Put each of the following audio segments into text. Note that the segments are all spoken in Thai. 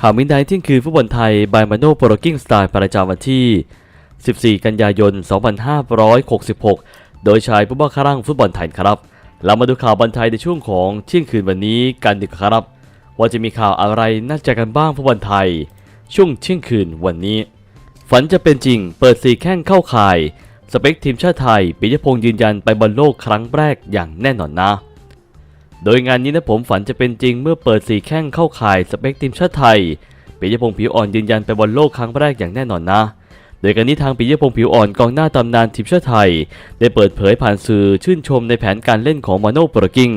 ข่าวมินไดที่คือฟุตบอลไทยบายมาโนโปรกิ้งสไตล์ประจำวันที่ 14 กันยายน 2566 โดยชายผู้บ้าครั่งฟุตบอลไทยครับ เรามาดูข่าวบอลไทยในช่วงของเที่ยงคืนวันนี้กันดีกว่าครับ ว่าจะมีข่าวอะไรน่าจะกันบ้างฟุตบอลไทย ช่วงเที่ยงคืนวันนี้ ฝันจะเป็นจริง เปิดสีแข้งเข้าข่าย สเปคทีมชาติไทยปิยพงษ์ยืนยันไปบอลโลกครั้งแรกอย่างแน่นอนนะ โดยงานนี้นะผมฝันจะเป็นจริงเมื่อเปิดสีแข้งเข้าข่ายสเปคทีมชาติไทยปิยพงศ์ผิวอ่อนยืนยันไปบอลโลกครั้งแรกอย่างแน่นอนนะ โดยการนี้ทางปิยพงศ์ผิวอ่อนกองหน้าตำนานทีมชาติไทย ได้เปิดเผยผ่านสื่อชื่นชมในแผนการเล่นของมาโน่โปรกิง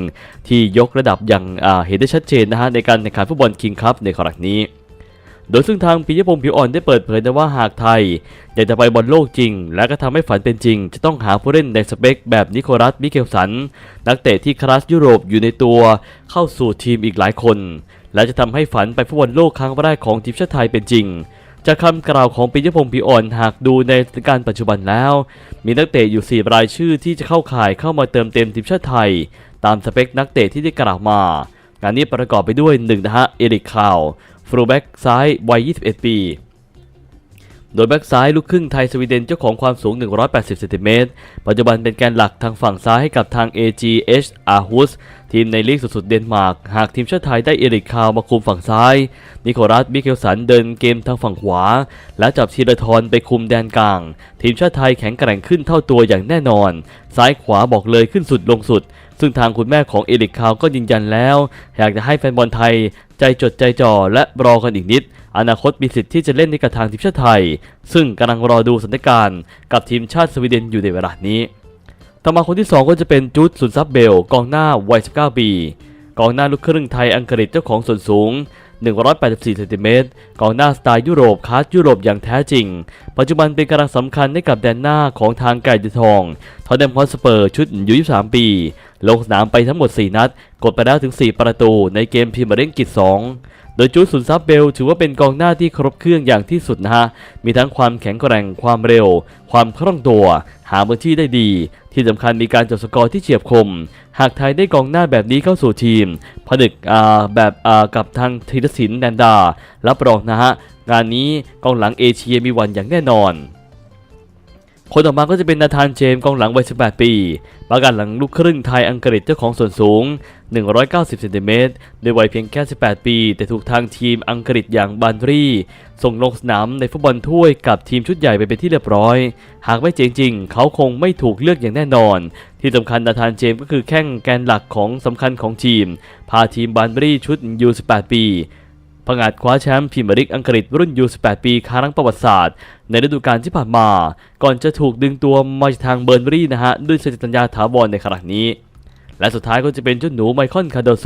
ที่ยกระดับอย่างเห็นได้ชัดเจนนะฮะในการแข่งขันฟุตบอลคิงคัพในครั้งนี้ โดยซึ่งทางปิยพงษ์ผิวอ่อนได้เปิดเผยนะว่าหากไทยอยากจะไปบอลโลกจริง และก็ทำให้ฝันเป็นจริง จะต้องหาผู้เล่นในสเปคแบบนิโคลัสมิเคลสัน นักเตะที่คลาสยุโรปอยู่ในตัวเข้าสู่ทีมอีกหลายคน และจะทำให้ฝันไปฟุตบอลโลกครั้งแรกของทีมชาติไทยเป็นจริงจากคำกล่าวของปิยพงษ์ผิวอ่อนหากดูในสถานการณ์ปัจจุบันแล้ว มีนักเตะอยู่ 4 รายชื่อที่จะเข้าข่ายเข้ามาเติมเต็มทีมชาติไทย ตามสเปคนักเตะที่ได้กล่าวมางานนี้ประกอบไปด้วย1นะฮะเอริกคาว ฟรูแบ็กซ้ายวัย 21 ปี โดยแบ็กซ้ายลูกครึ่งไทยสวีเดนเจ้าของความสูง 180 เซนติเมตร ปัจจุบันเป็นแกนหลักทางฝั่งซ้ายให้กับทาง AGH อาฮุส ทีมในลีกสุดๆเดนมาร์กหากทีมชาติไทยได้เอริกคาวมาคุมฝั่งซ้าย นิโคลัสมิเคลสันเดินเกมทางฝั่งขวา และจับธีรทรไปคุมแดนกลาง ทีมชาติไทยแข็งแกร่งขึ้นเท่าตัวอย่างแน่นอน ซ้ายขวาบอกเลยขึ้นสุดลงสุด ซึ่งทางคุณแม่ของเอริกคาวก็ยืนยันแล้ว อยากจะให้แฟนบอลไทย ใจจดใจจ่อและรอกันอีกนิดอนาคตมีสิทธิ์ที่จะเล่นในกับทางทีมชาติไทย ซึ่งกำลังรอดูสถานการณ์กับทีมชาติสวีเดนอยู่ในเวลานี้ ต่อมาคนที่ 2 ก็จะเป็นจูดสุนซับเบลกองหน้าวัย 19 ปี กองหน้าลูกครึ่งไทยอังกฤษเจ้าของส่วนสูง 184 เซนติเมตร กองหน้าสไตล์ยุโรปคาสยุโรปอย่างแท้จริง ปัจจุบันเป็นกำลังสำคัญให้กับแดนหน้าของทางไก่ทองทอตแนมฮอตสเปอร์ชุดอายุ23 ปี ลงสนามไปทั้งหมด 4 นัด กดไปแล้วถึง 4 ประตูในเกมพรีเมียร์ลีกอังกฤษ2 โดยจูดสุนซับเบลถือว่าเป็นกองหน้าที่ครบเครื่องอย่างที่สุดนะฮะ มีทั้งความแข็งแกร่ง ความเร็ว ความคล่องตัว หาพื้นที่ได้ดี ที่สำคัญมีการจบสกอร์ที่เฉียบคม หากไทยได้กองหน้าแบบนี้เข้าสู่ทีม ผนึกอาแบบอากับทางธีรศิลป์แดนดา รับรองนะฮะ งานนี้กองหลังเอเชียมีวันอย่างแน่นอน คนต่อมาก็จะเป็นนาธานเจมกองหลังวัย 18 ปีประกันหลังลูกครึ่งไทยอังกฤษเจ้าของส่วนสูง 190 เซนติเมตรด้วยวัยเพียงแค่ 18 ปี แต่ถูกทางทีมอังกฤษอย่างบันรีส่งลงสนามในฟุตบอลถ้วยกับทีมชุดใหญ่ไปเป็นที่เรียบร้อย หากไม่เจ๋งจริง เขาคงไม่ถูกเลือกอย่างแน่นอน ที่สำคัญนาธานเจมก็คือแข้งแกนหลักของสำคัญของทีม พาทีมบันรีชุดยู18 ปี ผงาดคว้าแชมป์พรีเมียร์ลีกอังกฤษรุ่นยู18 ปีครั้งประวัติศาสตร์ ในฤดูกาลที่ผ่านมา ก่อนจะถูกดึงตัวมาจากทางเบอร์นรี่นะฮะด้วยสัญญาถาวรในครั้งนี้ และสุดท้ายก็จะเป็นเจ้าหนูไมคอนคาร์โดโซ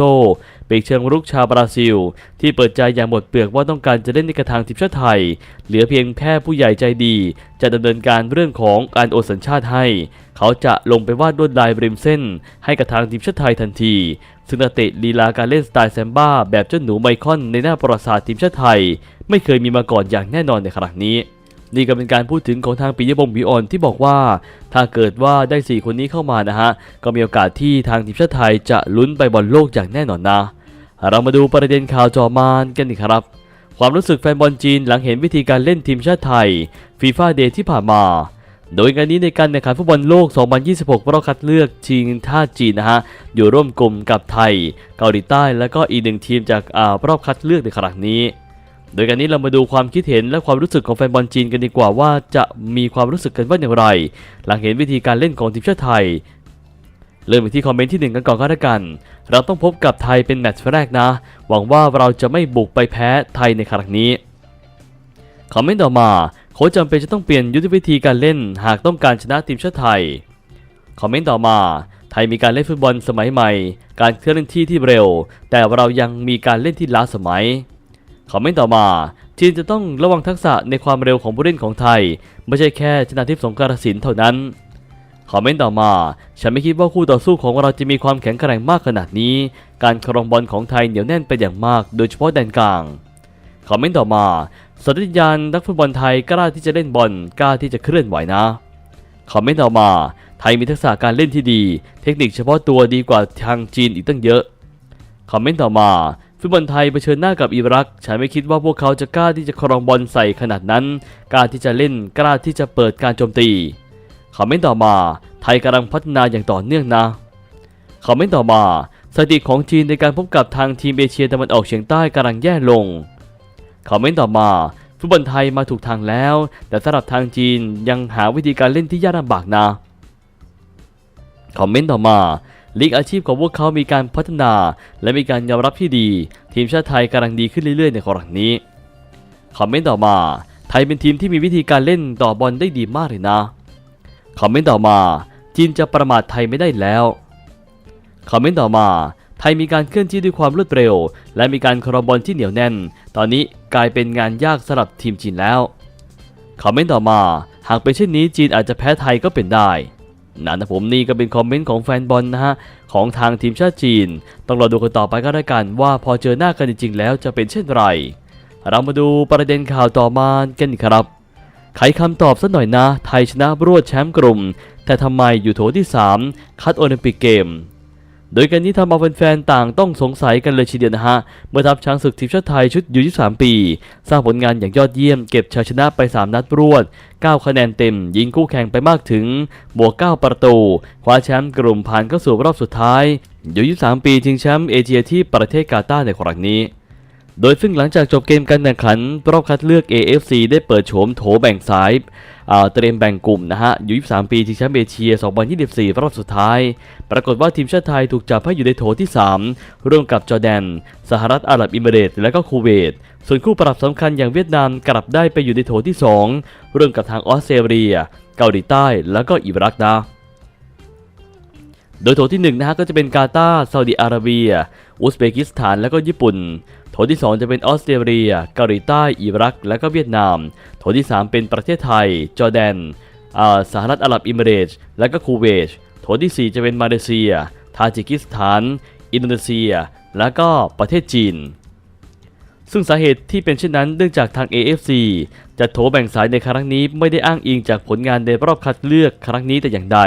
ปีกเชิงรุกชาวบราซิล ที่เปิดใจอย่างหมดเปลือกว่าต้องการจะเล่นในกระทางทีมชาติไทย เหลือเพียงแค่ผู้ใหญ่ใจดี จะดำเนินการเรื่องของการโอนสัญชาติให้ เขาจะลงไปวาดลวดลายริมเส้น ให้กับทางทีมชาติไทยทันที ซึ่งนักเตะลีลาการเล่นสไตล์แซมบ้าแบบเจ้าหนูไมคอนในหน้าประวัติศาสตร์ทีมชาติไทย ไม่เคยมีมาก่อนอย่างแน่นอนในครั้งนี้ นี่ก็เป็นการพูดถึงของทางปิยพงศ์ผิออนที่บอกว่า ถ้าเกิดว่าได้ 4 คนนี้เข้ามานะฮะ ก็มีโอกาสที่ทางทีมชาติไทยจะลุ้นไปบอลโลกอย่างแน่นอนนะ เรามาดูประเด็นข่าวจอมานกันอีกครับ ความรู้สึกแฟนบอลจีนหลังเห็นวิธีการเล่นทีมชาติไทยฟีฟ่าเดย์ที่ผ่านมาโดยงานนี้ในการแข่งขันฟุตบอลโลก 2026 รอบคัดเลือกชิงท่าจีนนะฮะ อยู่ร่วมกลุ่มกับไทย เกาหลีใต้ และก็อีกหนึ่งทีมจากอ่ารอบคัดเลือกในครั้งนี้ โดยการนี้เรามาดูความคิดเห็นและความรู้สึกของแฟนบอลจีนกันดีกว่าว่าจะมีความรู้สึกกันว่าอย่างไร หลังเห็นวิธีการเล่นของทีมชาติไทย เริ่มที่คอมเมนต์ที่หนึ่งกันก่อนก็แล้วกัน เราต้องพบกับไทยเป็นแมตช์แรกนะ หวังว่าเราจะไม่บุกไปแพ้ไทยในครั้งนี้คอมเมนต์ต่อมาโค้ชจำเป็นจะต้องเปลี่ยนยุทธวิธีการเล่นหากต้องการชนะทีมชาติไทยคอมเมนต์ต่อมาไทยมีการเล่นฟุตบอลสมัยใหม่ การเคลื่อนที่ที่เร็ว แต่เรายังมีการเล่นที่ล้าสมัย คอมเมนต์ต่อมาจีนจะต้องระวังทักษะในความเร็วของผู้เล่นของไทย ไม่ใช่แค่ชนะทิพย์สงกรสินเท่านั้นคอมเมนต์ต่อมา ฉันไม่คิดว่าคู่ต่อสู้ของเราจะมีความแข็งแกร่งมากขนาดนี้ การครองบอลของไทยเหนียวแน่นเป็นอย่างมาก โดยเฉพาะแดนกลาง คอมเมนต์ต่อมาสัตยานนักฟุตบอลไทยกล้าที่จะเล่นบอลกล้าที่จะเคลื่อนไหวนะ คอมเมนต์ต่อมา ไทยมีทักษะการเล่นที่ดี เทคนิคเฉพาะตัวดีกว่าทางจีนอีกตั้งเยอะ คอมเมนต์ต่อมา ฟุตบอลไทยเผชิญหน้ากับอิรัก ฉันไม่คิดว่าพวกเขาจะกล้าที่จะครองบอลใส่ขนาดนั้น กล้าที่จะเล่น กล้าที่จะเปิดการโจมตีคอมเมนต์ต่อมา ไทยกำลังพัฒนาอย่างต่อเนื่องนะคอมเมนต์ต่อมา สถิติของจีนในการพบกับทางทีมเอเชียตะวันออกเฉียงใต้กำลังแย่ลงคอมเมนต์ต่อมาฟุตบอลไทยมาถูกทางแล้ว แต่สำหรับทางจีนยังหาวิธีการเล่นที่ยากลำบากนะคอมเมนต์ต่อมา ลีกอาชีพของพวกเขามีการพัฒนา และมีการยอมรับที่ดี ทีมชาติไทยกำลังดีขึ้นเรื่อยๆ ในครั้งนี้คอมเมนต์ต่อมา ไทยเป็นทีมที่มีวิธีการเล่นต่อบอลได้ดีมากเลยนะคอมเมนต์ต่อมาจีนจะประมาทไทยไม่ได้แล้วคอมเมนต์ต่อมาไทยมีการเคลื่อนที่ด้วยความรวดเร็ว และมีการครองบอลที่เหนียวแน่น ตอนนี้กลายเป็นงานยากสำหรับทีมจีนแล้วคอมเมนต์ต่อมา หากเป็นเช่นนี้จีนอาจจะแพ้ไทยก็เป็นได้ นั่นนะผมนี่ก็เป็นคอมเมนต์ของแฟนบอลนะฮะ ของทางทีมชาติจีน ต้องรอดูกันต่อไปก็ได้กันว่าพอเจอหน้ากันจริงๆแล้วจะเป็นเช่นไร เรามาดูประเด็นข่าวต่อมากันครับ ไขคำตอบสักหน่อยนะ ไทยชนะรวดแชมป์กลุ่ม แต่ทำไมอยู่โถที่ 3 คัดโอลิมปิกเกม โดยการนี้ทำเอาแฟนๆต่างต้องสงสัยกันเลยทีเดียวนะฮะ เมื่อทัพช้างศึกทีมชาติไทยชุดยู23 ปี สร้างผลงานอย่างยอดเยี่ยมเก็บชัยชนะไป 3 นัดรวด 9 คะแนนเต็ม ยิงคู่แข่งไปมากถึงบวก 9 ประตู คว้าแชมป์กลุ่มผ่านเข้าสู่รอบสุดท้ายยู23 ปีชิงแชมป์เอเชียที่ประเทศกาตาร์ในครั้งนี้ โดยซึ่งหลังจากจบเกมการแข่งขันรอบคัดเลือก AFC ได้เปิดโฉมโถแบ่งสายเตรียมแบ่งกลุ่มนะฮะอยู่23 ปีชิงแชมป์เอเชีย 2024 รอบสุดท้าย ปรากฏว่าทีมชาติไทยถูกจับให้อยู่ในโถที่ 3 ร่วมกับจอร์แดน สหรัฐอาหรับอิมิเรตและก็คูเวต ส่วนคู่ปรับสำคัญอย่างเวียดนามกลับได้ไปอยู่ในโถที่ 2 ร่วมกับทางออสเตรเลีย เกาหลีใต้ แล้วก็อิรักนะโดยโถที่1นะฮะก็จะเป็นกาตาร์ซาอุดิอาระเบีย อุซเบกิสถานและก็ญี่ปุ่น โถที่ 2 จะเป็นออสเตรเลียเกาหลีใต้อิรัก และก็เวียดนาม โถที่ 3 เป็นประเทศไทย จอร์แดนอ่าสหรัฐอาหรับอิมิเรตส์และก็คูเวตโถที่ 4 จะเป็นมาเลเซีย ทาจิกิสถาน อินโดนีเซีย และก็ประเทศจีน ซึ่งสาเหตุที่เป็นเช่นนั้นเนื่องจากทาง AFC จัดโถแบ่งสายในครั้งนี้ไม่ได้อ้างอิงจากผลงานในรอบคัดเลือกครั้งนี้แต่อย่างใด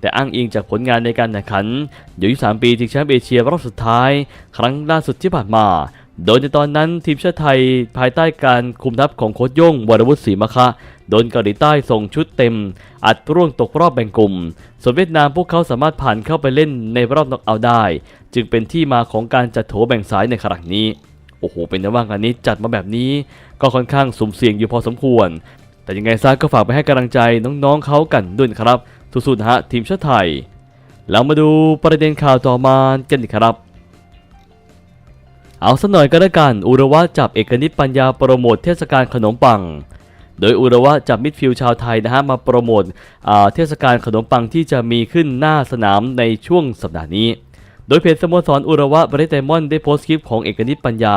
แต่อ้างอิงจากผลงานในการแข่งขันอยู่23ปีชิงแชมป์เอเชียรอบสุดท้าย ครั้งล่าสุดที่ผ่านมา โดยในตอนนั้นทีมชาติไทยภายใต้การคุมทัพของโค้ชย่งวรวุฒิศรีมะคะโดนเกาหลีใต้ส่งชุดเต็ม อัดร่วงตกรอบแบ่งกลุ่ม ส่วนเวียดนามพวกเขาสามารถผ่านเข้าไปเล่นในรอบน็อกเอาท์ได้ จึงเป็นที่มาของการจัดโถแบ่งสายในครั้งนี้ อ้โห เป็นนะว่างานนี้จัดมาแบบนี้ ก็ค่อนข้างสุ่มเสี่ยงอยู่พอสมควร แต่ยังไงซะก็ฝากไปให้กำลังใจน้องๆเขากันด้วยนะครับสู้ๆนะฮะทีมชาติไทย แล้วมาดูประเด็นข่าวต่อมากันอีครับ เอาสักหน่อยก็แล้วกัน อุระวะจับเอกนิตปัญญาโปรโมทเทศกาลขนมปังโดยอุระวะจับมิดฟิลด์ชาวไทยนะฮะมาโปรโมทเทศกาลขนมปังที่จะมีขึ้นหน้าสนามในช่วงสัปดาห์นี้ โดยเพจสโมสรอุระวะบริเตมอนได้โพสต์คลิปของเอกนิตปัญญา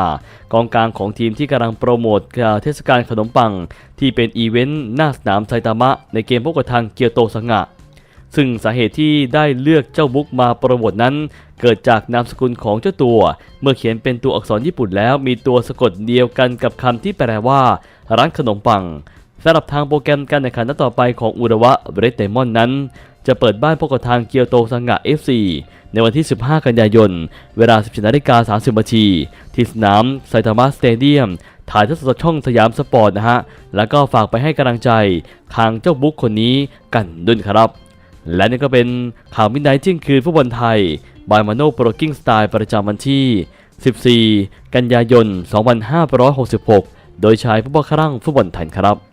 กองกลางของทีมที่กำลังโปรโมทเทศกาลขนมปัง ที่เป็นอีเวนต์หน้าสนามไซตามะ ในเกมพบกับทางเกียวโตสังะซึ่งสาเหตุที่ได้เลือกเจ้าบุ๊กมาโปรโมทนั้น เกิดจากนามสกุลของเจ้าตัว เมื่อเขียนเป็นตัวอักษรญี่ปุ่นแล้ว มีตัวสะกดเดียวกันกับคำที่แปลว่า ร้านขนมปังสำหรับทางโปรแกรมการแข่งขันนัดต่อไปของอุระวะเบรตเตมอนนั้น จะเปิดบ้านพบกับทางเกียวโตสังะ FC ในวันที่ 15 กันยายน เวลา 17นาฬิกา30นาทีที่สนามไซตามะสเตเดียม ถ่ายทอดสดช่องสยามสปอร์ตนะฮะ แล้วก็ฝากไปให้กำลังใจทางเจ้าบุ๊กคนนี้กันด้วยครับ และนี่ก็เป็นข่าวมิดไนท์เที่ยงคืนฟุตบอลไทย บายมาโนโปรกิ้งสไตล์ประจำวันที่ 14 กันยายน 2566 โดยชายผู้บังคับฟุตบอลไทยครับ